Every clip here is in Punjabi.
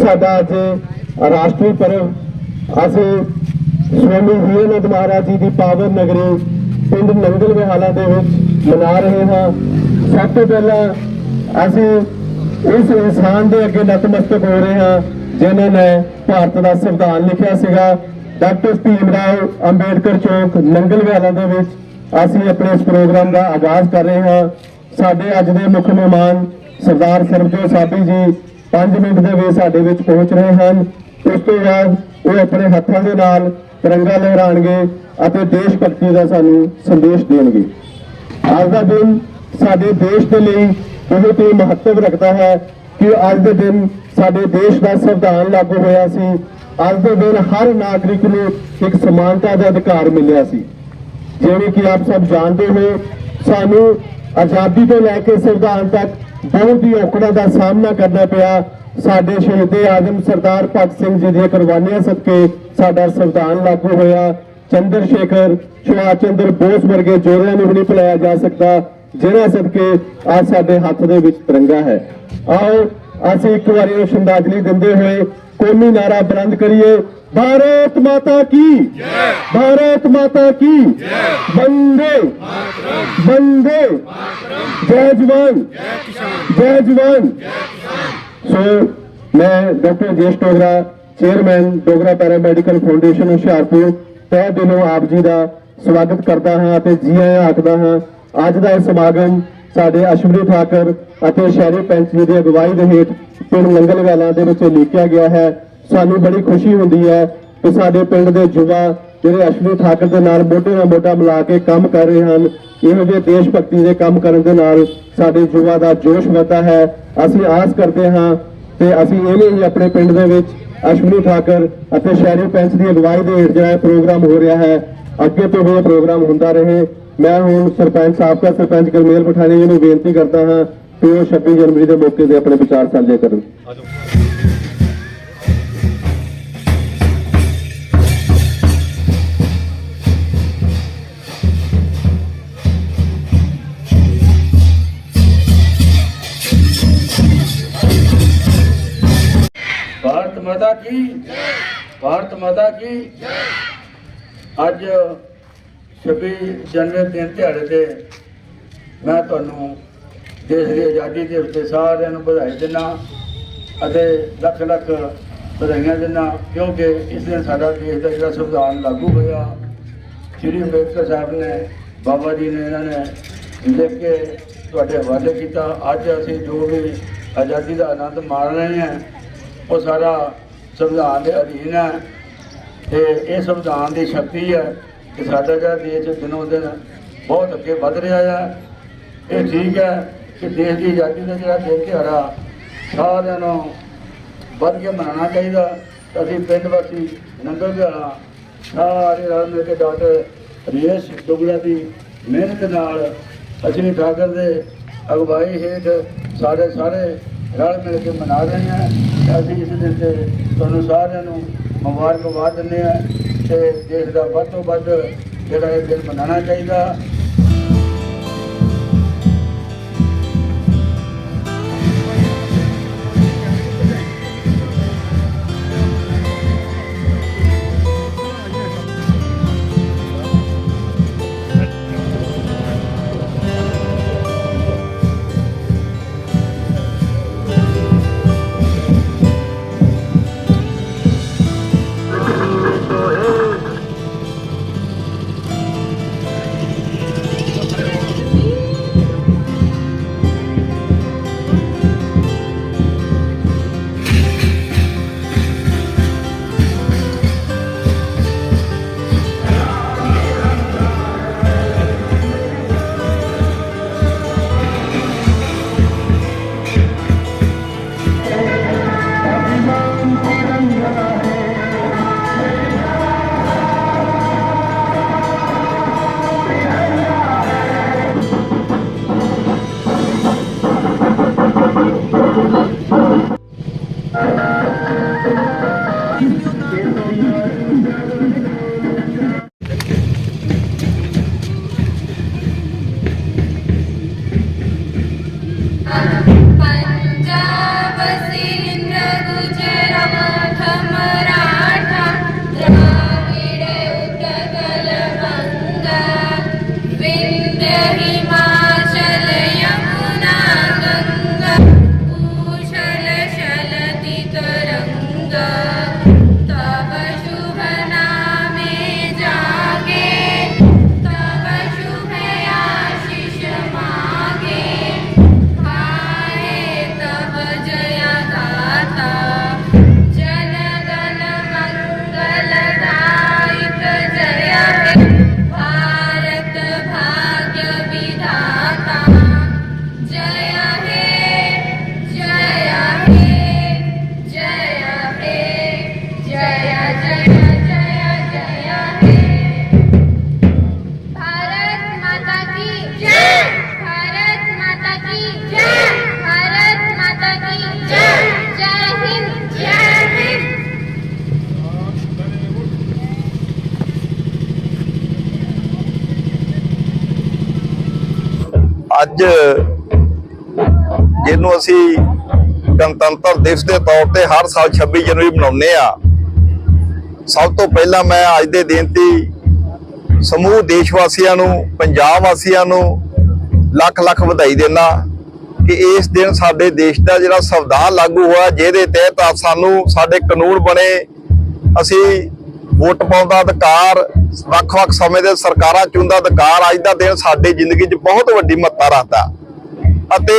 ਸਾਡਾ ਅੱਜ ਰਾਸ਼ਟਰੀ ਪਰਵ ਅਸੀਂ ਸਵਾਮੀ ਵੀਰਨਾਥ ਮਹਾਰਾਜ ਜੀ ਦੀ ਪਾਵਨ ਨਗਰੀ ਪਿੰਡ ਨੰਗਲ ਵਿਹਾਲਾ ਦੇ ਵਿੱਚ ਮਨਾ ਰਹੇ ਹਾਂ। ਸਭ ਤੋਂ ਪਹਿਲਾਂ ਅਸੀਂ ਉਸ ਇਨਸਾਨ ਦੇ ਅੱਗੇ ਨਤਮਸਤਕ ਹੋ ਰਹੇ ਹਾਂ, ਜਿਨ੍ਹਾਂ ਨੇ ਭਾਰਤ ਦਾ ਸੰਵਿਧਾਨ ਲਿਖਿਆ ਸੀਗਾ। ਡਾਕਟਰ ਭੀਮ ਰਾਓ ਅੰਬੇਡਕਰ ਚੌਕ ਨੰਗਲ ਵਿਹਾਲਾ ਦੇ ਵਿੱਚ ਅਸੀਂ ਆਪਣੇ ਇਸ ਪ੍ਰੋਗਰਾਮ ਦਾ ਆਗਾਜ਼ ਕਰ ਰਹੇ ਹਾਂ। ਸਾਡੇ ਅੱਜ ਦੇ ਮੁੱਖ ਮਹਿਮਾਨ ਸਰਦਾਰ ਸਰਬਜੋਤ ਸਾਬੀ ਜੀ 5 ਮਿੰਟ ਦੇ ਵਿੱਚ ਸਾਡੇ ਵਿੱਚ ਪਹੁੰਚ ਰਹੇ ਹਨ। ਉਸ ਤੋਂ ਬਾਅਦ ਉਹ ਆਪਣੇ ਹੱਥਾਂ ਦੇ ਨਾਲ ਤਿਰੰਗਾ ਲਹਿਰਾਣਗੇ ਅਤੇ ਦੇਸ਼ ਭਗਤੀ ਦਾ ਸਾਨੂੰ ਸੰਦੇਸ਼ ਦੇਣਗੇ। ਅੱਜ ਦਾ ਦਿਨ ਸਾਡੇ ਦੇਸ਼ ਦੇ ਲਈ ਬਹੁਤ ਹੀ ਮਹੱਤਵ ਰੱਖਦਾ ਹੈ ਕਿ ਅੱਜ ਦੇ ਦਿਨ ਸਾਡੇ ਦੇਸ਼ ਦਾ ਸੰਵਿਧਾਨ ਲਾਗੂ ਹੋਇਆ ਸੀ। ਅੱਜ ਦੇ ਦਿਨ ਹਰ ਨਾਗਰਿਕ ਨੂੰ ਇੱਕ ਸਮਾਨਤਾ ਦਾ ਅਧਿਕਾਰ ਮਿਲਿਆ ਸੀ। ਜਿਵੇਂ ਕਿ ਆਪ ਸਭ ਜਾਣਦੇ ਹੋ, ਸਾਨੂੰ ਆਜ਼ਾਦੀ ਤੋਂ ਲੈ ਕੇ ਸੰਵਿਧਾਨ ਤੱਕ ਬਹੁਤ ਹੀ ਔਕੜਾਂ ਦਾ ਸਾਹਮਣਾ ਕਰਨਾ ਪਿਆ। ਸਾਡੇ ਸ਼ਹੀਦੇ ਆਜ਼ਮ ਸਰਦਾਰ ਭਗਤ ਸਿੰਘ ਜੀ ਦੀਆਂ ਕੁਰਬਾਨੀਆਂ ਸਦਕੇ ਸਾਡਾ ਸੰਵਿਧਾਨ ਲਾਗੂ ਹੋਇਆ। ਚੰਦਰ ਸ਼ੇਖਰ ਸੁਭਾਸ਼ ਚੰਦਰ ਬੋਸ ਵਰਗੇ ਜੋਧਿਆਂ ਨੂੰ ਵੀ ਨਹੀਂ ਭੁਲਾਇਆ ਜਾ ਸਕਦਾ, ਜਿਹੜਾ ਸਦਕੇ ਅੱਜ ਸਾਡੇ ਹੱਥ ਦੇ ਵਿੱਚ ਤਿਰੰਗਾ ਹੈ। ਆਓ, ਅਸੀਂ ਇੱਕ ਵਾਰੀ ਉਹ ਸ਼ਰਧਾਂਜਲੀ ਦਿੰਦੇ ਹੋਏ ਕੌਮੀ ਨਾਰਾ ਬੁਲੰਦ ਕਰੀਏ। ਭਾਰਤ ਮਾਤਾ ਕੀ ਜੈ ਭਾਰਤ ਮਾਤਾ ਕੀ ਜੈ ਵੰਦੇ ਵੰਦੇ ਜੈ ਜਵਾਨ ਜੈ ਜਵਾਨ ਸੋ ਮੈਂ doctor chairman Dogra paramedical foundation Hoshiarpur. ਤਹਿ ਦਿਲੋਂ ਆਪ ਜੀ ਦਾ ਸਵਾਗਤ ਕਰਦਾ ਹਾਂ ਅਤੇ ਜੀ ਆਇਆਂ ਆਖਦਾ ਹਾਂ, ਅੱਜ ਦਾ ਇਹ ਸਮਾਗਮ ਸਾਡੇ ਅਸ਼ਵਨੀ ਠਾਕਰ ਅਤੇ ਸ਼ਹਿਰੀ ਪੰਚ ਜੀ ਦੀ ਅਗਵਾਈ ਦੇ ਹੇਠ ਪਿੰਡ ਨੰਗਲ ਦੇ ਵਿੱਚ ਲਿਖਿਆ ਗਿਆ ਹੈ। ਸਾਨੂੰ ਬੜੀ ਖੁਸ਼ੀ ਹੁੰਦੀ ਹੈ ਕਿ ਸਾਡੇ ਪਿੰਡ ਦੇ ਯੁਵਾ ਜਿਹੜੇ ਅਸ਼ਵਨੀ ਠਾਕਰ ਦੇ ਨਾਲ ਮੋਢੇ ਨਾਲ ਮੋਢਾ ਮਿਲਾ ਕੇ ਕੰਮ ਕਰ ਰਹੇ ਹਨ, ਇਹੋ ਜਿਹੇ ਦੇਸ਼ ਭਗਤੀ ਦੇ ਕੰਮ ਕਰਨ ਦੇ ਨਾਲ ਸਾਡੇ ਯੁਵਾ ਦਾ ਜੋਸ਼ ਵਧਦਾ ਹੈ। ਅਸੀਂ ਆਸ ਕਰਦੇ ਹਾਂ ਤੇ ਅਸੀਂ ਇਵੇਂ ਹੀ ਆਪਣੇ ਪਿੰਡ ਦੇ ਵਿੱਚ ਅਸ਼ਵਨੀ ਠਾਕਰ ਅਤੇ ਸ਼ਹਿਰੀ ਪੈਂਚ ਦੀ ਅਗਵਾਈ ਦੇ ਹੇਠ ਜਿਹੜਾ ਪ੍ਰੋਗਰਾਮ ਹੋ ਰਿਹਾ ਹੈ, ਅੱਗੇ ਤੋਂ ਵੀ ਇਹ ਪ੍ਰੋਗਰਾਮ ਹੁੰਦਾ ਰਹੇ। ਮੈਂ ਹੁਣ ਸਰਪੰਚ, ਸਾਬਕਾ ਸਰਪੰਚ ਗਰਮੇਲ ਪਠਾਣੀ ਜੀ ਨੂੰ ਬੇਨਤੀ ਕਰਦਾ ਹਾਂ ਕਿ ਉਹ 26 ਜਨਵਰੀ ਦੇ ਮੌਕੇ ਤੇ ਆਪਣੇ ਵਿਚਾਰ ਸਾਂਝੇ ਕਰਨ। ਮਾਤਾ ਕੀ ਅੱਜ 26 ਜਨਵਰੀ ਦਿਨ ਦਿਹਾੜੇ ਤੇ ਮੈਂ ਤੁਹਾਨੂੰ ਦੇਸ਼ ਦੀ ਆਜ਼ਾਦੀ ਦੇ ਉੱਤੇ ਸਾਰਿਆਂ ਨੂੰ ਵਧਾਈ ਦਿੰਦਾ ਅਤੇ ਲੱਖ ਲੱਖ ਵਧਾਈਆਂ ਦਿੰਦਾ ਕਿਉਂਕਿ ਇਸ ਦਿਨ ਸਾਡਾ ਦੇਸ਼ ਦਾ ਜਿਹੜਾ ਸੰਵਿਧਾਨ ਲਾਗੂ ਹੋਇਆ, ਸ਼੍ਰੀ ਅੰਬੇਦਕਰ ਸਾਹਿਬ ਨੇ, ਬਾਬਾ ਜੀ ਨੇ, ਇਹਨਾਂ ਨੇ ਲਿਖ ਕੇ ਤੁਹਾਡੇ ਹਵਾਲੇ ਕੀਤਾ। ਅੱਜ ਅਸੀਂ ਜੋ ਵੀ ਆਜ਼ਾਦੀ ਦਾ ਆਨੰਦ ਮਾਣ ਰਹੇ ਹਾਂ, ਉਹ ਸਾਰਾ ਸੰਵਿਧਾਨ ਦੇ ਅਧੀਨ ਹੈ। ਤੇ ਇਹ ਸੰਵਿਧਾਨ ਦੀ ਸ਼ਕਤੀ ਹੈ ਕਿ ਸਾਡਾ ਜਿਹੜਾ ਦੇਸ਼ ਦਿਨੋਂ ਦਿਨ ਬਹੁਤ ਅੱਗੇ ਵਧ ਰਿਹਾ ਹੈ। ਇਹ ਠੀਕ ਹੈ ਕਿ ਦੇਸ਼ ਦੀ ਆਜ਼ਾਦੀ ਦਾ ਜਿਹੜਾ ਦਿਨ ਦਿਹਾੜਾ ਸਾਰਿਆਂ ਨੂੰ ਵੱਧ ਕੇ ਮਨਾਉਣਾ ਚਾਹੀਦਾ। ਅਸੀਂ ਪਿੰਡ ਵਾਸੀ ਨੰਗਲ ਦਿਹਾੜਾ ਸਾਰੇ ਰਲ ਮਿਲ ਕੇ ਡਾਕਟਰ ਰੇਸ਼ ਦੁਗਲਾ ਦੀ ਮਿਹਨਤ ਨਾਲ ਅਸੀਂ ਠਾਕਰ ਦੇ ਅਗਵਾਈ ਹੇਠ ਸਾਡੇ ਸਾਰੇ ਰਲ ਮਿਲ ਕੇ ਮਨਾ ਰਹੇ ਹਾਂ। ਅਸੀਂ ਇਸ ਦਿਨ ਤੇ ਤੁਹਾਨੂੰ ਸਾਰਿਆਂ ਨੂੰ ਮੁਬਾਰਕਬਾਦ ਦਿੰਦੇ ਹਾਂ ਤੇ ਦੇਸ਼ ਦਾ ਵੱਧ ਤੋਂ ਵੱਧ ਜਿਹੜਾ ਇਹ ਦਿਨ ਮਨਾਉਣਾ ਚਾਹੀਦਾ। ਅੱਜ ਜਿਹਨੂੰ ਅਸੀਂ ਗਣਤੰਤਰ ਦਿਵਸ ਦੇ ਤੌਰ ਤੇ ਹਰ ਸਾਲ 26 ਜਨਵਰੀ ਮਨਾਉਂਦੇ ਆ ਸਭ ਤੋਂ ਪਹਿਲਾਂ ਮੈਂ ਅੱਜ ਦੇ ਦਿਨ ਤੇ ਸਮੂਹ ਦੇਸ਼ ਵਾਸੀਆਂ ਨੂੰ, ਪੰਜਾਬ ਵਾਸੀਆਂ ਨੂੰ ਲੱਖ ਲੱਖ ਵਧਾਈ ਦੇਣਾ ਕਿ ਇਸ ਦਿਨ ਸਾਡੇ ਦੇਸ਼ ਦਾ ਜਿਹੜਾ ਸੰਵਿਧਾਨ ਲਾਗੂ ਹੋਇਆ, ਜਿਹਦੇ ਤਹਿਤ ਸਾਨੂੰ ਸਾਡੇ ਕਾਨੂੰਨ ਬਣੇ, ਅਸੀਂ ਵੋਟ ਪਾਉਣ ਦਾ ਅਧਿਕਾਰ ਵੱਖ-ਵੱਖ ਸਮੇਂ ਦੇ ਸਰਕਾਰਾਂ ਚੁਣਦਾ ਅਧਿਕਾਰ ਅੱਜ ਦਾ ਦਿਨ ਸਾਡੀ ਜ਼ਿੰਦਗੀ 'ਚ ਬਹੁਤ ਵੱਡੀ ਮਹੱਤਤਾ ਰੱਖਦਾ। ਅਤੇ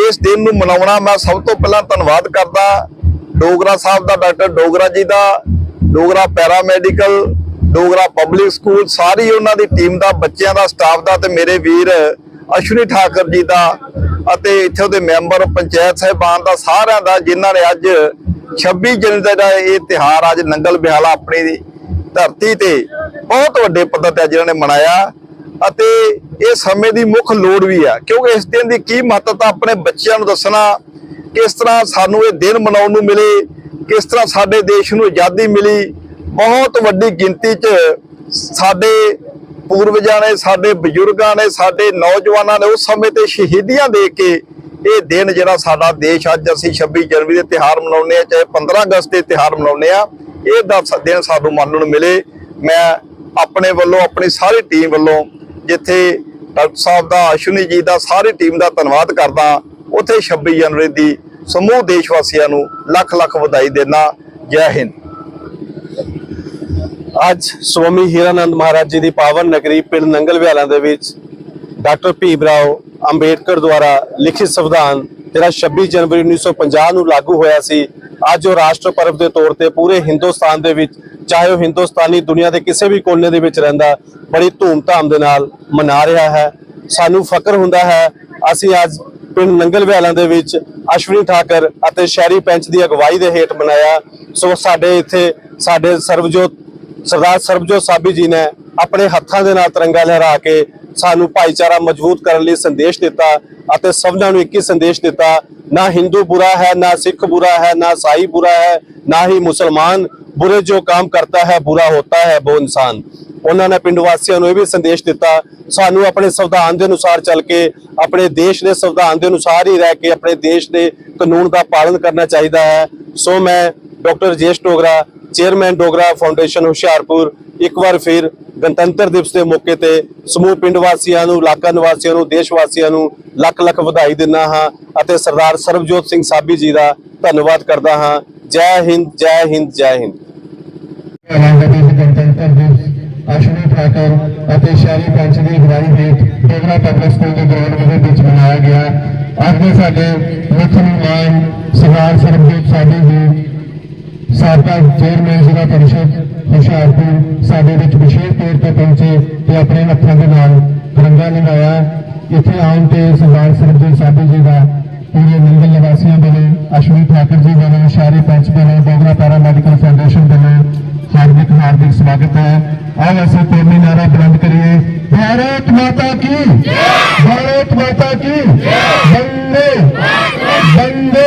ਇਸ ਦਿਨ ਨੂੰ ਮਨਾਉਣਾ ਮੈਂ ਸਭ ਤੋਂ ਪਹਿਲਾਂ ਧੰਨਵਾਦ ਕਰਦਾ ਡੋਗਰਾ ਸਾਹਿਬ ਦਾ, ਡਾਕਟਰ ਡੋਗਰਾ ਜੀ ਦਾ, Dogra paramedical, Dogra public school, ਸਾਰੀ ਉਹਨਾਂ ਦੀ ਟੀਮ ਦਾ, ਬੱਚਿਆਂ ਦਾ, ਸਟਾਫ ਦਾ ਤੇ ਮੇਰੇ ਵੀਰ ਅਸ਼ਵਨੀ ਠਾਕਰ ਜੀ ਦਾ ਅਤੇ ਇੱਥੇ ਦੇ ਮੈਂਬਰ ਪੰਚਾਇਤ ਸਹਿਬਾਨ ਦਾ ਸਾਰਿਆਂ ਦਾ ਜਿਨ੍ਹਾਂ ਨੇ ਅੱਜ 26 ਜਨਵਰੀ ਦਾ ਇਹ ਤਿਹਾਰ ਅੱਜ ਨੰਗਲ ਬਿਹਾਲਾ ਆਪਣੀ ਧਰਤੀ ਤੇ ਬਹੁਤ ਵੱਡੇ ਪੱਧਰ ਤੇ ਜਿਹਨਾਂ ਨੇ ਮਨਾਇਆ ਅਤੇ ਇਹ ਸਮੇਂ ਦੀ ਮੁੱਖ ਲੋੜ ਵੀ ਆ, ਕਿਉਂਕਿ ਇਸ ਦਿਨ ਦੀ ਕੀ ਮਹੱਤਤਾ ਆਪਣੇ ਬੱਚਿਆਂ ਨੂੰ ਦੱਸਣਾ, ਕਿਸ ਤਰ੍ਹਾਂ ਸਾਨੂੰ ਇਹ ਦਿਨ ਮਨਾਉਣ ਨੂੰ ਮਿਲੇ, ਕਿਸ ਤਰ੍ਹਾਂ ਸਾਡੇ ਦੇਸ਼ ਨੂੰ ਆਜ਼ਾਦੀ ਮਿਲੀ, ਬਹੁਤ ਵੱਡੀ ਗਿਣਤੀ 'ਚ ਸਾਡੇ ਪੂਰਵਜਾਂ ਨੇ, ਸਾਡੇ ਬਜ਼ੁਰਗਾਂ ਨੇ, ਸਾਡੇ ਨੌਜਵਾਨਾਂ ਨੇ ਉਸ ਸਮੇਂ ਤੇ ਸ਼ਹੀਦੀਆਂ ਦੇ ਕੇ ਇਹ ਦਿਨ ਜਿਹੜਾ ਸਾਡਾ ਦੇਸ਼ ਅੱਜ ਅਸੀਂ 26 ਜਨਵਰੀ ਦੇ ਤਿਹਾਰ ਮਨਾਉਂਦੇ ਆ ਚਾਹੇ 15 ਅਗਸਤ ਦੇ ਤਿਹਾਰ ਮਨਾਉਂਦੇ ਆ ਇਹ ਦਾ ਸ- ਦਿਨ ਸਾਨੂੰ ਮੰਨਣ ਨੂੰ ਮਿਲੇ। ਮੈਂ ਆਪਣੇ ਵੱਲੋਂ, ਆਪਣੀ ਸਾਰੀ ਟੀਮ ਵੱਲੋਂ ਜਿੱਥੇ ਡਾਕਟਰ ਸਾਹਿਬ ਦਾ, ਅਸ਼ਵਨੀ ਜੀ ਦਾ ਸਾਰੀ ਟੀਮ ਦਾ ਧੰਨਵਾਦ ਕਰਦਾ, ਉੱਥੇ 26 ਜਨਵਰੀ ਦੀ ਸਮੂਹ ਦੇਸ਼ ਵਾਸੀਆਂ ਨੂੰ ਲੱਖ ਲੱਖ ਵਧਾਈ ਦੇਣਾ ਜੈ ਹਿੰਦ। ਅੱਜ ਸਵਾਮੀ ਹੀਰਾਨੰਦ ਮਹਾਰਾਜ ਜੀ ਦੀ ਪਾਵਨ ਨਗਰੀ ਪਿੰਡ ਨੰਗਲ ਵਿਆਲਾਂ ਦੇ ਵਿੱਚ ਡਾਕਟਰ ਭੀਮ ਰਾਓ ਅੰਬੇਡਕਰ ਦੁਆਰਾ ਲਿਖਿਤ ਸੰਵਿਧਾਨ ਜਿਹੜਾ 26 ਜਨਵਰੀ 1950 ਨੂੰ ਲਾਗੂ ਹੋਇਆ ਸੀ, ਅੱਜ ਉਹ ਰਾਸ਼ਟਰ ਪਰਵ ਦੇ ਤੌਰ ਤੇ ਪੂਰੇ ਹਿੰਦੁਸਤਾਨ ਦੇ ਵਿੱਚ, ਚਾਹੇ ਉਹ ਹਿੰਦੁਸਤਾਨੀ ਦੁਨੀਆ ਦੇ ਕਿਸੇ ਵੀ ਕੋਨੇ ਦੇ ਵਿੱਚ ਰਹਿੰਦਾ, ਬੜੀ ਧੂਮ ਧਾਮ ਦੇ ਨਾਲ ਮਨਾ ਰਿਹਾ ਹੈ। ਸਾਨੂੰ ਫਖਰ ਹੁੰਦਾ ਹੈ, ਅਸੀਂ ਅੱਜ ਪਿੰਡ ਨੰਗਲ ਵਿਆਲਾਂ ਦੇ ਵਿੱਚ ਅਸ਼ਵਨੀ ਠਾਕਰ ਅਤੇ ਸ਼ਹਿਰੀ ਪੰਚ ਦੀ ਅਗਵਾਈ ਦੇ ਹੇਠ ਮਨਾਇਆ। ਸੋ ਸਾਡੇ ਇੱਥੇ ਸਾਡੇ ਸਰਬਜੋਤ, ਸਰਦਾਰ ਸਰਬਜੋਤ ਸਾਬੀ ਜੀ ਨੇ ਆਪਣੇ ਹੱਥਾਂ ਦੇ ਨਾਲ ਤਿਰੰਗਾ ਲਹਿਰਾ ਕੇ ਸਾਨੂੰ ਭਾਈਚਾਰਾ ਮਜ਼ਬੂਤ ਕਰਨ ਲਈ ਸੰਦੇਸ਼ ਦਿੱਤਾ ਅਤੇ ਸਭਨਾਂ ਨੂੰ ਇੱਕ ਹੀ ਸੰਦੇਸ਼ ਦਿੱਤਾ, ਨਾ ਹਿੰਦੂ ਬੁਰਾ ਹੈ, ਨਾ ਸਿੱਖ ਬੁਰਾ ਹੈ, ਨਾ ਸਾਈ ਬੁਰਾ ਹੈ, ਨਾ ਹੀ ਮੁਸਲਮਾਨ ਬੁਰੇ ਜੋ ਕੰਮ ਕਰਤਾ ਹੈ, ਬੁਰਾ ਹੋਤਾ ਹੈ ਉਹ ਇਨਸਾਨ। ਉਹਨਾਂ ਨੇ ਪਿੰਡ ਵਾਸੀਆਂ ਨੂੰ ਇਹ ਵੀ ਸੰਦੇਸ਼ ਦਿੱਤਾ, ਸਾਨੂੰ ਆਪਣੇ ਸੰਵਿਧਾਨ ਦੇ ਅਨੁਸਾਰ ਚੱਲ ਕੇ, ਆਪਣੇ ਦੇਸ਼ ਦੇ ਸੰਵਿਧਾਨ ਦੇ ਅਨੁਸਾਰ ਹੀ ਰਹਿ ਕੇ, ਆਪਣੇ ਦੇਸ਼ ਦੇ ਕਾਨੂੰਨ ਦਾ ਪਾਲਣ ਕਰਨਾ ਚਾਹੀਦਾ ਹੈ। ਸੋ ਮੈਂ doctor Jesh Dogra, chairman Dogra foundation Hoshiarpur ਇੱਕ ਵਾਰ ਫਿਰ ਗਣਤੰਤਰ ਦਿਵਸ ਦੇ ਮੌਕੇ ਤੇ ਸਮੂਹ ਪਿੰਡ ਵਾਸੀਆਂ ਨੂੰ, ਇਲਾਕਾ ਨਿਵਾਸੀਆਂ ਨੂੰ, ਦੇਸ਼ ਵਾਸੀਆਂ ਨੂੰ ਲੱਖ ਲੱਖ ਵਧਾਈ ਦਿੰਦਾ ਹਾਂ ਅਤੇ ਸਰਦਾਰ ਸਰਬਜੋਤ ਸਿੰਘ ਸਾਬੀ ਜੀ ਦਾ ਧੰਨਵਾਦ ਕਰਦਾ ਹਾਂ। ਜੈ ਹਿੰਦ ਜੈ ਹਿੰਦ ਜੈ ਹਿੰਦ। ਅਸ਼ਵਨੀ ਠਾਕਰ ਅਤੇ ਸ਼ਹਿਰੀ ਪੰਚ ਦੀ ਅਗਵਾਈ ਹੇਠ ਡੋਗਰਾ ਪਬਲਿਕ ਸਕੂਲ ਦੇ ਗਰਾਊਂਡ ਦੇ ਵਿੱਚ ਮਨਾਇਆ ਗਿਆ। ਅੱਜ ਦੇ ਸਾਡੇ ਮੁੱਖ ਮਹਿਮਾਨ ਸਰਦਾਰ ਸਰਬਜੀਤ ਸਾਡੀ ਜੀ, ਸਾਬਕਾ ਚੇਅਰਮੈਨ ਜ਼ਿਲ੍ਹਾ ਪਰਿਸ਼ਦ ਹੁਸ਼ਿਆਰਪੁਰ ਸਾਡੇ ਵਿੱਚ ਵਿਸ਼ੇਸ਼ ਤੌਰ ਤੇ ਪਹੁੰਚੇ ਤੇ ਆਪਣੇ ਹੱਥਾਂ ਦੇ ਨਾਲ ਤਿਰੰਗਾ ਲਹਿਰਾਇਆ ਇੱਥੇ ਆਉਣ ਤੇ ਸਰਦਾਰ ਸਰਬਜੀਤ ਸਾਧੂ ਜੀ ਦਾ ਪੂਰੇ ਮੰਗਲ ਨਿਵਾਸੀਆਂ ਵੱਲੋਂ ਅਸ਼ਵਨੀ ਠਾਕੁਰ ਜੀ ਵੱਲੋਂ ਸ਼ਹਿਰੀ ਪੰਚ ਵੱਲੋਂ ਡੋਗਰਾ ਪੈਰਾ ਮੈਡੀਕਲ ਫਾਊਂਡੇਸ਼ਨ ਵੱਲੋਂ ਹਾਰਦਿਕ ਹਾਰਦਿਕ ਸਵਾਗਤ ਹੈ ਆਓ ਅਸੀਂ ਕੌਮੀ ਨਾਰਾ ਬੁਲੰਦ ਕਰੀਏ ਭਾਰਤ ਮਾਤਾ ਕੀ ਭਾਰਤ ਮਾਤਾ ਕੀ ਵੰਦੇ ਵੰਦੇ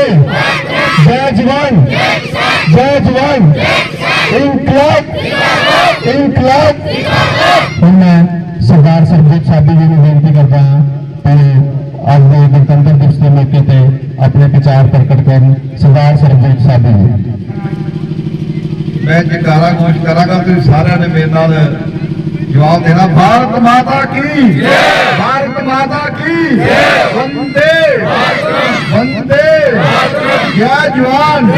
ਜੈ ਜਵਾਨ ਜੈ ਜਵਾਨ ਇਨਕਲਾਬ ਇਨਕਲਾਬ ਹੁਣ ਮੈਂ ਸਰਦਾਰ ਸਰਜੀਤ ਸਾਬੀ ਜੀ ਨੂੰ ਬੇਨਤੀ ਕਰਦਾ ਹਾਂ ਕਿ ਅੱਜ ਦੇ ਗਣਤੰਤਰ ਦਿਵਸ ਦੇ ਮੌਕੇ ਤੇ ਆਪਣੇ ਵਿਚਾਰ ਪ੍ਰਗਟ ਕਰਨ ਸਰਦਾਰ ਸਰਜੀਤ ਸਾਬੀ ਜੀ ਮੈਂ ਜਕਾਰਾ ਗੋਸ਼ ਕਰਾਂਗਾ, ਤੁਸੀਂ ਸਾਰਿਆਂ ਨੇ ਮੇਰੇ ਨਾਲ ਜਵਾਬ ਦੇਣਾ। ਭਾਰਤ ਮਾਤਾ ਕੀ? ਜੈ ਭਾਰਤ ਮਾਤਾ ਕੀ? ਜੈ ਵੰਦੇ। ਵੰਦੇ। ਜੈ ਜਵਾਨ।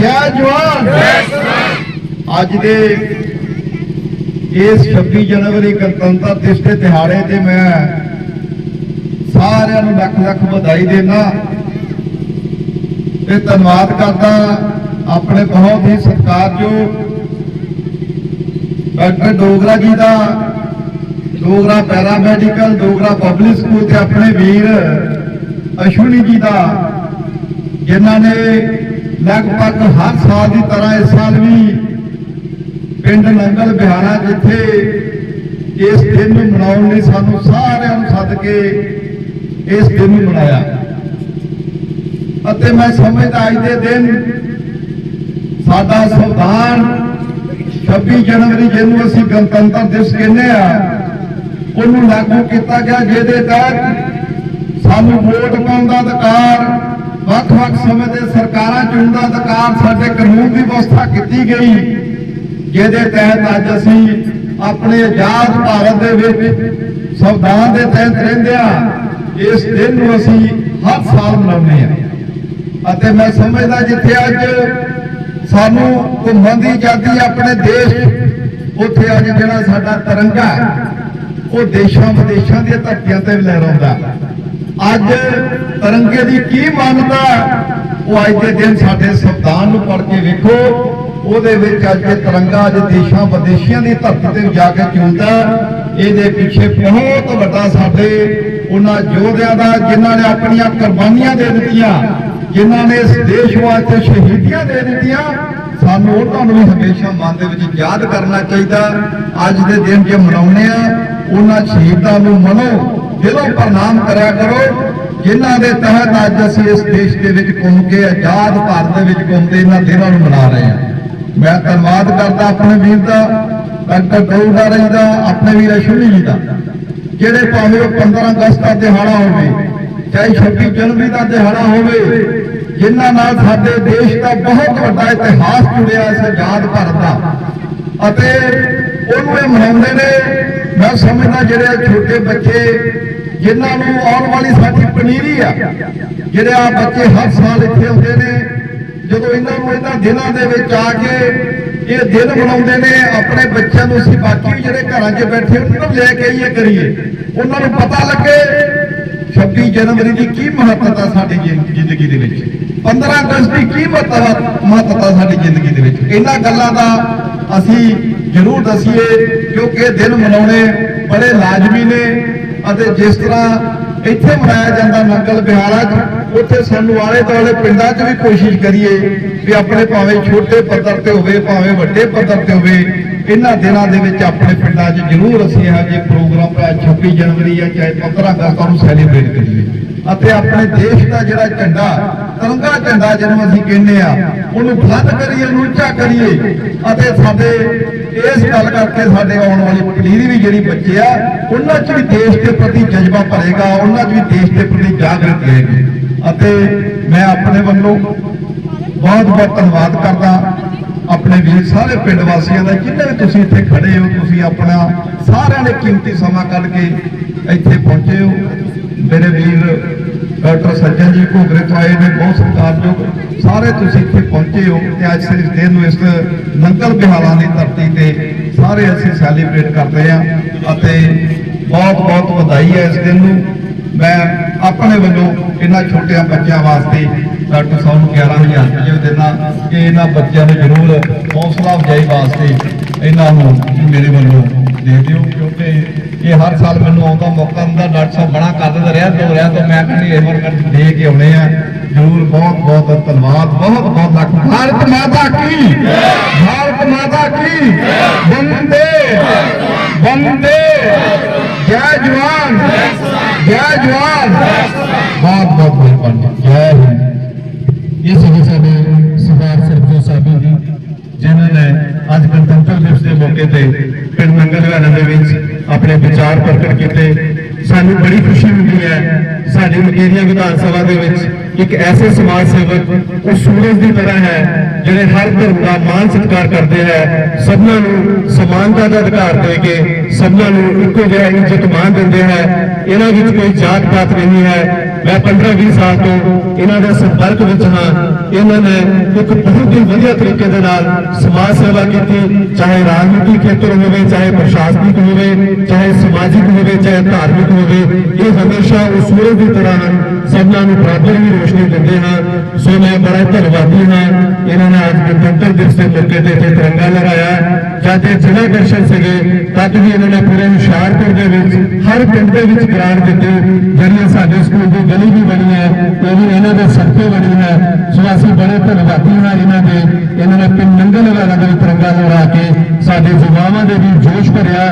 ਜੈ ਜਵਾਨ। ਅੱਜ ਦੇ ਇਸ 26 ਜਨਵਰੀ ਗਣਤੰਤਰ ਦਿਵਸ ਦੇ ਦਿਹਾੜੇ ਤੇ ਮੈਂ ਸਾਰਿਆਂ ਨੂੰ ਲੱਖ ਲੱਖ ਵਧਾਈ ਦੇਣਾ ਤੇ ਧੰਨਵਾਦ ਕਰਦਾ। ਆਪਣੇ ਬਹੁਤ ਹੀ ਸਤਿਕਾਰਯੋਗ ਡਾਕਟਰ ਡੋਗਰਾ ਜੀ ਦਾ, Dogra para medical Dogra public school ਤੇ ਆਪਣੇ ਵੀਰ ਅਸ਼ਵਨੀ ਜੀ ਦਾ, ਜਿਨ੍ਹਾਂ ਨੇ ਲਗਭਗ ਹਰ ਸਾਲ ਦੀ ਤਰ੍ਹਾਂ ਇਸ ਸਾਲ ਵੀ ਪਿੰਡ ਨੰਗਲ ਬਿਹਾਰਾ ਜਿੱਥੇ ਇਸ ਦਿਨ ਨੂੰ ਮਨਾਉਣ ਲਈ ਸਾਨੂੰ ਸਾਰਿਆਂ ਨੂੰ ਸੱਦ ਕੇ ਇਸ ਦਿਨ ਨੂੰ ਮਨਾਇਆ। ਅਤੇ ਮੈਂ ਸਮਝਦਾ ਅੱਜ ਦੇ ਦਿਨ ਸਾਡਾ ਸੰਵਿਧਾਨ 26 ਜਨਵਰੀ ਜਿਹਨੂੰ ਅਸੀਂ ਗਣਤੰਤਰ ਦਿਵਸ ਕਹਿੰਦੇ ਆ, ਉਹਨੂੰ ਲਾਗੂ ਕੀਤਾ ਗਿਆ, ਜਿਹਦੇ ਤਹਿਤ ਸਾਨੂੰ ਵੋਟ ਪਾਉਣ ਦਾ ਅਧਿਕਾਰ, ਵੱਖ-ਵੱਖ ਸਮੇਂ ਦੇ ਸਰਕਾਰਾਂ ਚੁਣਨ ਦਾ ਅਧਿਕਾਰ, ਸਾਡੇ ਕਾਨੂੰਨ ਦੀ ਵਿਵਸਥਾ ਕੀਤੀ ਗਈ, ਜਿਹਦੇ ਤਹਿਤ ਅੱਜ ਅਸੀਂ ਆਪਣੇ ਆਜ਼ਾਦ ਭਾਰਤ ਦੇ ਵਿੱਚ ਸੰਵਿਧਾਨ ਦੇ ਤਹਿਤ ਰਹਿੰਦੇ ਆ, ਇਸ ਦਿਨ ਨੂੰ ਅਸੀਂ ਹਰ ਸਾਲ ਮਨਾਉਂਦੇ ਆ। ਅਤੇ ਮੈਂ ਸਮਝਦਾ ਜਿੱਥੇ ਅੱਜ ਸਾਨੂੰ ਘੁੰਮਣ ਦੀ ਆਜ਼ਾਦੀ ਆਪਣੇ ਦੇਸ਼ ਉੱਥੇ ਅੱਜ ਜਿਹੜਾ ਸਾਡਾ ਤਿਰੰਗਾ ਉਹ ਦੇਸ਼ਾਂ ਵਿਦੇਸ਼ਾਂ ਦੀਆਂ ਧਰਤੀਆਂ ਤੇ ਲਹਿਰਾਉਂਦਾ ਅੱਜ ਤਿਰੰਗੇ ਦੀ ਕੀ ਮਾਨਤਾ ਉਹ ਅੱਜ ਦੇ ਦਿਨ ਸਾਡੇ ਸੰਵਿਧਾਨ ਨੂੰ ਪੜ੍ਹ ਕੇ ਵੇਖੋ, ਉਹਦੇ ਵਿੱਚ ਅੱਜ ਇਹ ਤਿਰੰਗਾ ਅੱਜ ਦੇਸ਼ਾਂ ਵਿਦੇਸ਼ਾਂ ਦੀ ਧਰਤੀ ਤੇ ਜਾ ਕੇ ਚੁੰਦਾ ਇਹਦੇ ਪਿੱਛੇ ਬਹੁਤ ਵੱਡਾ ਸਾਡੇ ਉਹਨਾਂ ਯੋਧਿਆਂ ਦਾ, ਜਿਨ੍ਹਾਂ ਨੇ ਆਪਣੀਆਂ ਕੁਰਬਾਨੀਆਂ ਦੇ ਦਿੱਤੀਆਂ। ਜਿਨ੍ਹਾਂ ਨੇ ਇਸ ਦੇਸ਼ ਵਾਸਤੇ ਸ਼ਹੀਦੀਆਂ ਦੇ ਦਿੱਤੀਆਂ, ਸਾਨੂੰ ਉਹਨਾਂ ਨੂੰ ਵੀ ਹਮੇਸ਼ਾ ਮਨ ਦੇ ਵਿੱਚ ਯਾਦ ਕਰਨਾ ਚਾਹੀਦਾ। ਅੱਜ ਦੇ ਦਿਨ ਜੇ ਮਨਾਉਂਦੇ ਆ, ਉਹਨਾਂ ਸ਼ਹੀਦਾਂ ਨੂੰ ਮਨੋ, ਦਿਲੋਂ ਪ੍ਰਣਾਮ ਕਰਿਆ ਕਰੋ। ਜਿਨ੍ਹਾਂ ਦੇ ਤਹਿਤ ਅੱਜ ਅਸੀਂ ਇਸ ਦੇਸ਼ ਦੇ ਵਿੱਚ ਘੁੰਮ ਕੇ ਆਜ਼ਾਦ ਭਾਰਤ ਦੇ ਵਿੱਚ ਘੁੰਮਦੇ ਇਹਨਾਂ ਦਿਨਾਂ ਨੂੰ ਮਨਾ ਰਹੇ ਹਾਂ। ਮੈਂ ਧੰਨਵਾਦ ਕਰਦਾ ਆਪਣੇ ਵੀਰ ਦਾ, ਡਾਕਟਰ ਗਊੜਾ ਰਾਈ ਦਾ ਆਪਣੇ ਵੀਰ ਅਸ਼ਵਨੀ ਜੀ ਦਾ, ਜਿਹੜੇ ਭਾਵੇਂ ਉਹ 15 ਅਗਸਤ ਦਾ ਦਿਹਾੜਾ ਹੋਵੇ ਚਾਹੇ 26 ਜਨਵਰੀ ਦਾ ਦਿਹਾੜਾ ਹੋਵੇ, ਜਿਨ੍ਹਾਂ ਨਾਲ ਸਾਡੇ ਦੇਸ਼ ਦਾ ਬਹੁਤ ਵੱਡਾ ਇਤਿਹਾਸ ਜੁੜਿਆ ਇਸ ਆਜ਼ਾਦ ਭਾਰਤ ਦਾ। ਅਤੇ ਉਹਨੂੰ ਇਹ ਮਨਾਉਂਦੇ ਨੇ, ਮੈਂ ਸਮਝਦਾ ਜਿਹੜੇ ਛੋਟੇ ਬੱਚੇ, ਜਿਨ੍ਹਾਂ ਨੂੰ ਆਉਣ ਵਾਲੀ ਸਾਡੀ ਪਨੀਰੀ ਆ, ਜਿਹੜੇ ਆ ਬੱਚੇ ਹਰ ਸਾਲ ਇੱਥੇ ਆਉਂਦੇ ਨੇ, ਜਦੋਂ ਇਹਨਾਂ ਨੂੰ ਇਹਨਾਂ ਦਿਨਾਂ ਦੇ ਵਿੱਚ ਆ ਕੇ ਇਹ ਦਿਨ ਮਨਾਉਂਦੇ ਨੇ, ਆਪਣੇ ਬੱਚਿਆਂ ਨੂੰ ਅਸੀਂ ਬਾਕੀ ਵੀ ਜਿਹੜੇ ਘਰਾਂ 'ਚ ਬੈਠੇ ਉਹਨਾਂ ਨੂੰ ਲੈ ਕੇ ਆਈਏ ਕਰੀਏ। ਉਹਨਾਂ ਨੂੰ ਪਤਾ ਲੱਗੇ 26 ਜਨਵਰੀ ਦੀ ਕੀ ਮਹੱਤਤਾ ਸਾਡੀ ਜ਼ਿੰਦਗੀ ਦੇ ਵਿੱਚ? 15 ਅਗਸਤ ਦੀ ਕੀ ਮਹੱਤਤਾ ਮਹੱਤਤਾ ਸਾਡੀ ਜ਼ਿੰਦਗੀ ਦੇ ਵਿੱਚ? ਇਹਨਾਂ ਗੱਲਾਂ ਦਾ ਅਸੀਂ ਜ਼ਰੂਰ ਦਸੀਏ, ਕਿਉਂਕਿ ਇਹ ਦਿਨ ਮਨਾਉਣੇ ਬੜੇ ਲਾਜ਼ਮੀ ਨੇ ਅਤੇ ਜਿਸ ਤਰ੍ਹਾਂ ਇੱਥੇ ਮਨਾਇਆ ਜਾਂਦਾ ਨੰਗਲ ਬਿਹਾਰਾ 'ਚ, ਉੱਥੇ ਸਾਨੂੰ ਆਲੇ ਦੁਆਲੇ ਪਿੰਡਾਂ 'ਚ ਵੀ ਕੋਸ਼ਿਸ਼ ਕਰੀਏ ਵੀ ਆਪਣੇ ਭਾਵੇਂ ਛੋਟੇ ਪੱਧਰ ਤੇ ਹੋਵੇ, ਭਾਵੇਂ ਵੱਡੇ ਪੱਧਰ ਤੇ ਹੋਵੇ ਇਹਨਾਂ ਦਿਨਾਂ ਦੇ ਵਿੱਚ ਆਪਣੇ ਪਿੰਡਾਂ 'ਚ ਜ਼ਰੂਰ ਅਸੀਂ ਇਹੋ ਜਿਹੇ ਪ੍ਰੋਗਰਾਮ ਚਾਹੇ 26 ਜਨਵਰੀ ਜਾਂ ਚਾਹੇ 15 ਅਗਸਤ ਨੂੰ ਸੈਲੀਬ੍ਰੇਟ ਕਰੀਏ। ਅਤੇ ਆਪਣੇ ਦੇਸ਼ ਦਾ ਜਿਹੜਾ ਝੰਡਾ, ਤਿਰੰਗਾ ਝੰਡਾ ਜਿਹਨੂੰ ਅਸੀਂ ਕਹਿੰਦੇ ਆ, ਉਹਨੂੰ ਬੁਲੰਦ ਕਰੀਏ, ਉਹਨੂੰ ਉੱਚਾ ਕਰੀਏ। ਅਤੇ ਸਾਡੇ ਇਸ ਗੱਲ ਕਰਕੇ ਸਾਡੇ ਆਉਣ ਵਾਲੀ ਪੀੜ੍ਹੀ ਵੀ ਜਿਹੜੀ ਬੱਚੇ ਆ, ਉਹਨਾਂ 'ਚ ਵੀ ਦੇਸ਼ ਦੇ ਪ੍ਰਤੀ ਜਜ਼ਬਾ ਭਰੇਗਾ, ਉਹਨਾਂ 'ਚ ਵੀ ਦੇਸ਼ ਦੇ ਪ੍ਰਤੀ ਜਾਗਰਤੀ ਆਏਗੀ ਅਤੇ ਮੈਂ ਆਪਣੇ ਵੱਲੋਂ ਬਹੁਤ ਬਹੁਤ ਧੰਨਵਾਦ ਕਰਦਾ। ਆਪਣੇ ਵੀਰ ਸਾਰੇ ਪਿੰਡ ਵਾਸੀਆਂ ਦਾ, ਜਿੰਨੇ ਵੀ ਤੁਸੀਂ ਇੱਥੇ ਖੜੇ ਹੋ, ਤੁਸੀਂ ਆਪਣਾ ਸਾਰਿਆਂ ਨੇ ਕੀਮਤੀ ਸਮਾਂ ਕੱਢ ਕੇ ਇੱਥੇ ਪਹੁੰਚੇ ਹੋ। ਮੇਰੇ ਵੀਰ ਡਾਕਟਰ ਸੱਜਣ ਜੀ ਘੋਗਰੇ ਤੋਂ ਆਏ ਨੇ, ਬਹੁਤ ਸਤਿਕਾਰਯੋਗ ਸਾਰੇ ਤੁਸੀਂ ਇੱਥੇ ਪਹੁੰਚੇ ਹੋ ਤੇ ਅੱਜ ਇਸ ਦਿਨ ਨੂੰ ਇਸ ਨੰਗਲ ਬਿਹਾਰਾਂ ਦੀ ਧਰਤੀ ਤੇ ਸਾਰੇ ਅਸੀਂ ਸੈਲੀਬ੍ਰੇਟ ਕਰਦੇ ਹਾਂ ਅਤੇ ਬਹੁਤ ਬਹੁਤ ਵਧਾਈ ਹੈ ਇਸ ਦਿਨ ਨੂੰ। ਮੈਂ ਆਪਣੇ ਵੱਲੋਂ ਇਹਨਾਂ ਛੋਟਿਆਂ ਬੱਚਿਆਂ ਵਾਸਤੇ ਡਾਕਟਰ ਸਾਹਿਬ ਨੂੰ 11000 ਰੁਪਏ ਦੇਣਾ ਕਿ ਇਹਨਾਂ ਬੱਚਿਆਂ ਨੂੰ ਜ਼ਰੂਰ ਹੌਸਲਾ ਅਫਜ਼ਾਈ ਵਾਸਤੇ ਇਹਨਾਂ ਨੂੰ ਮੇਰੇ ਵੱਲੋਂ ਦੇ ਦਿਓ, ਕਿਉਂਕਿ ਇਹ ਹਰ ਸਾਲ ਮੈਨੂੰ ਆਉਂਦਾ ਮੌਕਾ ਹੁੰਦਾ ਡਾਕਟਰ ਸਾਹਿਬ ਬਣਾ ਕਰ ਦਿੰਦਾ, ਰਿਹਾ ਤੋਂ ਰਿਹਾ ਤੋਂ ਮੈਂ ਕਹਿੰਦੀ ਇਹ ਵਾਰ ਦੇ ਕੇ ਆਉਣੇ ਆ। ਜ਼ਰੂਰ ਬਹੁਤ ਬਹੁਤ ਧੰਨਵਾਦ, ਬਹੁਤ ਬਹੁਤ ਲੱਖ। ਭਾਰਤ ਮਾਤਾ ਕੀ? ਭਾਰਤ ਮਾਤਾ ਕੀ? ਵੰਦੇ ਵੰਦੇ ਜੈ ਜਵਾਨ। ਜੈ ਜਵਾਨ। ਬਹੁਤ ਬਹੁਤ ਮਿਹਰਬਾਨੀ ਜੈ ਹਿੰਦ। ਇਹ ਸੀਗੇ ਸਾਡੇ ਸਰਦਾਰ ਸਰਜੋ ਸਾਹਿਬ ਜੀ, ਜਿਨ੍ਹਾਂ ਨੇ ਅੱਜ ਗਣਤੰਤਰ ਦਿਵਸ ਦੇ ਮੌਕੇ ਤੇ ਪਿੰਡ ਨੰਗਲ ਦੇ ਵਿੱਚ ਆਪਣੇ ਵਿਚਾਰ ਪ੍ਰਗਟ ਕੀਤੇ। ਸਾਨੂੰ ਬੜੀ ਖੁਸ਼ੀ ਹੁੰਦੀ ਹੈ, ਸਾਡੀ ਮਕੇਰੀਆਂ ਵਿਧਾਨ ਸਭਾ ਦੇ ਵਿੱਚ ਇੱਕ ਐਸੇ ਸਮਾਜ ਸੇਵਕ ਉਹ ਸੂਰਜ ਦੀ ਤਰ੍ਹਾਂ ਹੈ, ਜਿਹੜੇ ਹਰ ਧਰਮ ਦਾ ਮਾਣ ਸਤਿਕਾਰ ਕਰਦੇ ਹੈ। ਸਭਨਾਂ ਨੂੰ ਸਮਾਨਤਾ ਦਾ ਅਧਿਕਾਰ ਦੇ ਕੇ ਸਭਨਾਂ ਨੂੰ ਇੱਕੋ ਜਿਹਾ ਇੱਜ਼ਤ ਮਾਨ ਦਿੰਦੇ ਹੈ। ਇਹਨਾਂ ਵਿੱਚ ਕੋਈ ਜਾਤ ਪਾਤ ਨਹੀਂ ਹੈ। ਮੈਂ 15 20 ਸਾਲ ਤੋਂ ਇਹਨਾਂ ਦੇ ਸੰਪਰਕ ਵਿੱਚ ਹਾਂ। ਇਹਨਾਂ ਨੇ ਇੱਕ ਬਹੁਤ ਹੀ ਵਧੀਆ ਤਰੀਕੇ ਦੇ ਨਾਲ ਸਮਾਜ ਸੇਵਾ ਕੀਤੀ, ਚਾਹੇ ਰਾਜਨੀਤਿਕ ਖੇਤਰ ਹੋਵੇ, ਚਾਹੇ ਪ੍ਰਸ਼ਾਸਨਿਕ ਹੋਵੇ, ਚਾਹੇ ਸਮਾਜਿਕ ਹੋਵੇ, ਚਾਹੇ ਧਾਰਮਿਕ ਹੋਵੇ, ਇਹ ਹਮੇਸ਼ਾ ਉਹ ਸੂਰਜ ਦੀ ਤਰ੍ਹਾਂ ਸਭਨਾਂ ਨੂੰ ਬਰਾਬਰ ਹੀ ਰੋਸ਼ਨੀ ਦਿੰਦੇ ਹਾਂ ਸੋ ਮੈਂ ਬੜਾ ਧੰਨਵਾਦੀ ਹਾਂ। ਇਹਨਾਂ ਨੇ ਅੱਜ ਗਣਤੰਤਰ ਦਿਵਸ ਦੇ ਮੌਕੇ ਤੇ ਇੱਥੇ ਤਿਰੰਗਾ ਲਗਾਇਆ ਜਦ ਇਹ ਜ਼ਿਲ੍ਹਾ ਦਰਸ਼ਨ ਸੀਗੇ, ਤਦ ਵੀ ਇਹਨਾਂ ਨੇ ਪੂਰੇ ਹੁਸ਼ਿਆਰਪੁਰ ਦੇ ਵਿੱਚ, ਹਰ ਪਿੰਡ ਦੇ ਵਿੱਚ ਗ੍ਰਾਂਟ ਦਿੱਤੇ, ਜਿਹੜੀਆਂ ਸਾਡੇ ਸਕੂਲ ਦੀ ਗਲੀ ਵੀ ਬਣੀ ਹੈ, ਉਹ ਵੀ ਇਹਨਾਂ ਦੇ ਸਦਕੇ ਬਣੀ ਹੈ। ਸੋ ਅਸੀਂ ਬੜੇ ਧੰਨਵਾਦੀ ਹਾਂ ਇਹਨਾਂ ਦੇ, ਇਹਨਾਂ ਨੇ ਪਿੰਡ ਨੰਗਲ ਵਾਲਾ ਦੇ ਤਿਰੰਗਾ ਲਹਿਰਾ ਕੇ ਸਾਡੇ ਯੁਵਾਵਾਂ ਦੇ ਵੀ ਜੋਸ਼ ਭਰਿਆ।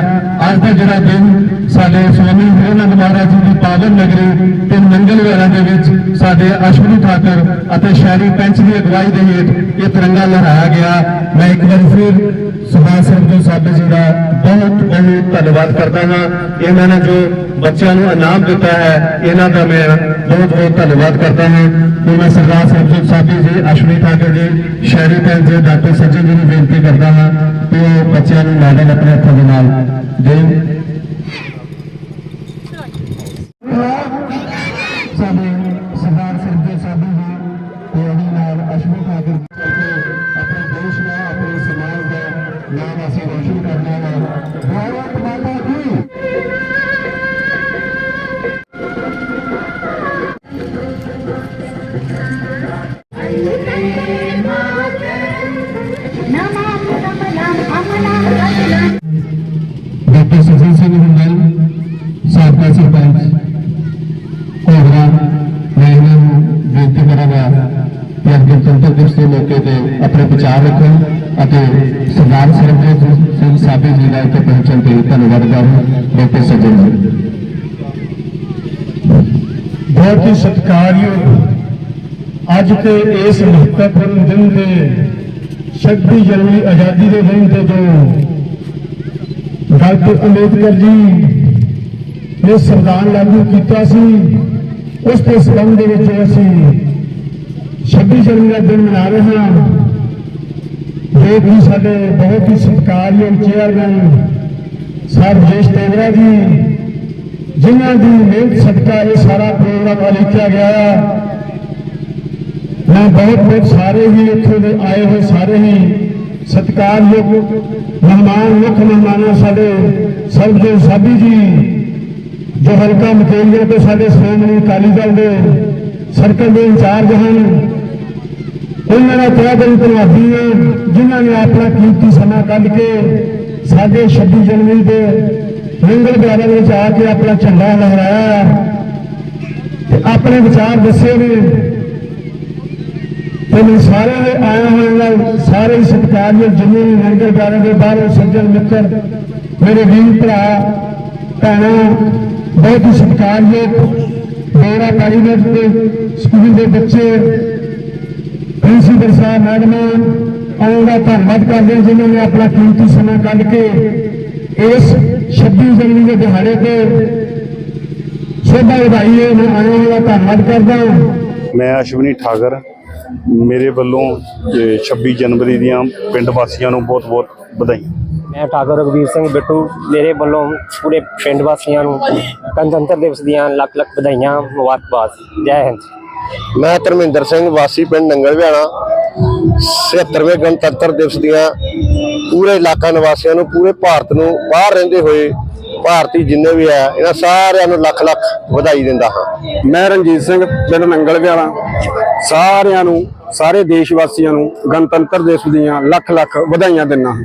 ਅੱਜ ਦਾ ਜਿਹੜਾ ਦਿਨ ਸਾਡੇ ਸਵਾਮੀ ਵਿਵੇਕਾਨੰਦ ਮਹਾਰਾਜ ਜੀ ਦੀ ਪਾਵਨ ਨਗਰੀ ਤੇ ਨੰਗਲ ਵਾਲਾ ਦੇ ਵਿੱਚ ਸਾਡੇ ਅਸ਼ਵਨੀ ਠਾਕਰ ਅਤੇ ਸ਼ਹਿਰੀ ਪੰਚ ਦੀ ਅਗਵਾਈ ਦੇ ਹੇਠ ਇਹ ਤਿਰੰਗਾ ਲਹਿਰਾਇਆ ਗਿਆ। ਮੈਂ ਇੱਕ ਵਾਰ ਫਿਰ ਸੁਭਾਸ਼ ਸਿੰਘ ਸਾਹਿਬ ਜੀ ਦਾ ਬਹੁਤ ਬਹੁਤ ਧੰਨਵਾਦ ਕਰਦਾ ਹਾਂ। ਇਹਨਾਂ ਨੇ ਜੋ ਬੱਚਿਆਂ ਨੂੰ ਇਨਾਮ ਦਿੱਤਾ ਹੈ, ਇਹਨਾਂ ਦਾ ਮੈਂ ਬਹੁਤ ਬਹੁਤ ਧੰਨਵਾਦ ਕਰਦਾ ਹਾਂ। ਤੇ ਮੈਂ ਸਰਦਾਰ ਸਰਜੀਤ ਸਾਹਿਬ ਜੀ ਅਸ਼ਵਨੀ ਠਾਕੁਰ ਜੀ, ਸ਼ਹਿਰੀ ਪੰਚ ਜੀ, ਡਾਕਟਰ ਸੱਜਣ ਜੀ ਨੂੰ ਬੇਨਤੀ ਕਰਦਾ ਹਾਂ ਕਿ ਉਹ ਬੱਚਿਆਂ ਨੂੰ ਮੈਡਲ ਆਪਣੇ ਹੱਥਾਂ ਦੇ ਨਾਲ ਦੇਣ। ਆਪਣੇ ਅਤੇ ਸਰਦਾਰ ਸਰਬਜੀਤ ਸਿੰਘ ਸਾਬੇ ਜੀ ਦਾ ਇੱਥੇ ਪਹੁੰਚਣ ਤੇ ਧੰਨਵਾਦ ਕਰਾਂ ਡਾਕਟਰ ਸਜਨ ਜੀ। ਬਹੁਤ ਹੀ ਸਤਿਕਾਰਯੋਗ ਅੱਜ ਤੇ ਇਸ ਮਹੱਤਵਪੂਰਨ ਦਿਨ ਤੇ 26 ਜਨਵਰੀ ਆਜ਼ਾਦੀ ਦੇ ਦਿਨ ਤੇ ਜੋ ਡਾਕਟਰ ਅੰਬੇਦਕਰ ਜੀ ਨੇ ਸੰਵਿਧਾਨ ਲਾਗੂ ਕੀਤਾ ਸੀ, ਉਸ ਦੇ ਸੰਬੰਧ ਦੇ ਵਿੱਚ ਅਸੀਂ 26 ਜਨਵਰੀ ਦਾ ਦਿਨ ਮਨਾ ਰਹੇ ਹਾਂ। ਜੋ ਕਿ ਸਾਡੇ ਬਹੁਤ ਹੀ ਸਤਿਕਾਰਯੋਗ ਚੇਅਰਮੈਨ ਸਾਹਿਬ ਜੇਸ਼ ਟੋਗਰਾ ਜੀ, ਜਿਨ੍ਹਾਂ ਦੀ ਮਿਹਨਤ ਸਦਕਾ ਇਹ ਸਾਰਾ ਪ੍ਰੋਗਰਾਮ ਉਲੀਕਿਆ ਗਿਆ ਹੈ ਮੈਂ ਬਹੁਤ ਬਹੁਤ ਸਾਰੇ ਹੀ ਇੱਥੇ ਦੇ ਆਏ ਹੋਏ ਸਾਰੇ ਹੀ ਸਤਿਕਾਰਯੋਗ ਮਹਿਮਾਨ, ਮੁੱਖ ਮਹਿਮਾਨਾਂ ਸਾਡੇ ਸਰਬਜੋਤ ਸਾਬੀ ਜੀ, ਜੋ ਹਲਕਾ ਮਕੇਲੀਆਂ ਤੋਂ ਸਾਡੇ ਸ਼੍ਰੋਮਣੀ ਅਕਾਲੀ ਦਲ ਦੇ ਸਰਕਲ ਦੇ ਇੰਚਾਰਜ ਹਨ ਉਹਨਾਂ ਦਾ ਤਹਿ ਦਿਲ ਧੰਨਵਾਦੀ ਹਾਂ, ਜਿਨ੍ਹਾਂ ਨੇ ਆਪਣਾ ਕੀਮਤੀ ਸਮਾਂ ਕੱਢ ਕੇ ਸਾਡੇ 26 ਜਨਵਰੀ ਦੇ ਮੰਗਲ ਬਿਆਰਾਂ ਵਿੱਚ ਆ ਕੇ ਆਪਣਾ ਝੰਡਾ ਲਹਿਰਾਇਆ ਤੇ ਆਪਣੇ ਵਿਚਾਰ ਦੱਸੇ ਨੇ ਤੇ ਸਾਰਿਆਂ ਦੇ ਆਇਆ ਹੋਣ ਨਾਲ ਸਾਰੇ ਹੀ ਸਤਿਕਾਰਯੋਗ ਜਿੰਨੇ ਵੀ ਲੰਗਰ ਪਿਆਰੇ ਦੇ ਬਾਹਰੋਂ ਸੱਜਣ, ਮਿੱਤਰ, ਮੇਰੇ ਵੀਰ ਭਰਾ, ਭੈਣਾਂ, ਬਹੁਤ ਹੀ ਸਤਿਕਾਰਯੋਗ ਮੇਰਾ ਕਾਲੀਗੜ ਦੇ ਸਕੂਲ ਦੇ ਬੱਚੇ ਪ੍ਰਿੰਸੀਪਲ ਸਾਹਿਬ ਮੈਡਮਾਂ ਆਉਣ ਦਾ ਧੰਨਵਾਦ ਕਰਦੇ ਹਾਂ ਜਿਨ੍ਹਾਂ ਨੇ ਆਪਣਾ ਕੀਮਤੀ ਸਮਾਂ ਕੱਢ ਕੇ ਇਸ 26 ਜਨਵਰੀ ਦੇ ਦਿਹਾੜੇ ਤੇ ਸ਼ੋਭਾ ਵਧਾਈ ਹੈ। ਮੈਂ ਆਇਆਂ ਦਾ ਧੰਨਵਾਦ ਕਰਦਾ ਮੈਂ ਅਸ਼ਵਨੀ ਠਾਕਰ ਮੇਰੇ ਵੱਲੋਂ ਇਹ 26 ਜਨਵਰੀ ਦੀਆਂ ਪਿੰਡ ਵਾਸੀਆਂ ਨੂੰ ਬਹੁਤ-ਬਹੁਤ ਵਧਾਈਆਂ। ਮੈਂ ਠਾਕੁਰ ਰਘਵੀਰ ਸਿੰਘ ਬਿੱਟੂ ਮੇਰੇ ਵੱਲੋਂ ਪੂਰੇ ਪਿੰਡ ਵਾਸੀਆਂ ਨੂੰ ਗਣਤੰਤਰ ਦਿਵਸ ਦੀਆਂ ਲੱਖ ਲੱਖ ਵਧਾਈਆਂ ਮੁਬਾਰਕਬਾਦ। ਜੈ ਹਿੰਦ। ਮੈਂ ਧਰਮਿੰਦਰ ਸਿੰਘ ਵਾਸੀ ਪਿੰਡ ਨੰਗਲ ਵਿਆਣਾ 76ਵੇਂ ਗਣਤੰਤਰ ਦਿਵਸ ਦੀਆਂ ਪੂਰੇ ਇਲਾਕਾ ਨਿਵਾਸੀਆਂ ਨੂੰ, ਪੂਰੇ ਭਾਰਤ ਨੂੰ ਬਾਹਰ ਰਹਿੰਦੇ ਹੋਏ ਭਾਰਤੀ ਜਿੰਨੇ ਵੀ ਆ, ਇਹਨਾਂ ਸਾਰਿਆਂ ਨੂੰ ਲੱਖ ਲੱਖ ਵਧਾਈ ਦਿੰਦਾ ਹਾਂ। ਮੈਂ ਰਣਜੀਤ ਸਿੰਘ ਪਿੰਡ ਨੰਗਲ ਵਿਆਲਾ ਸਾਰਿਆਂ ਨੂੰ, ਸਾਰੇ ਦੇਸ਼ ਵਾਸੀਆਂ ਨੂੰ ਗਣਤੰਤਰ ਦਿਵਸ ਦੀਆਂ ਲੱਖ ਲੱਖ ਵਧਾਈਆਂ ਦਿੰਦਾ ਹਾਂ।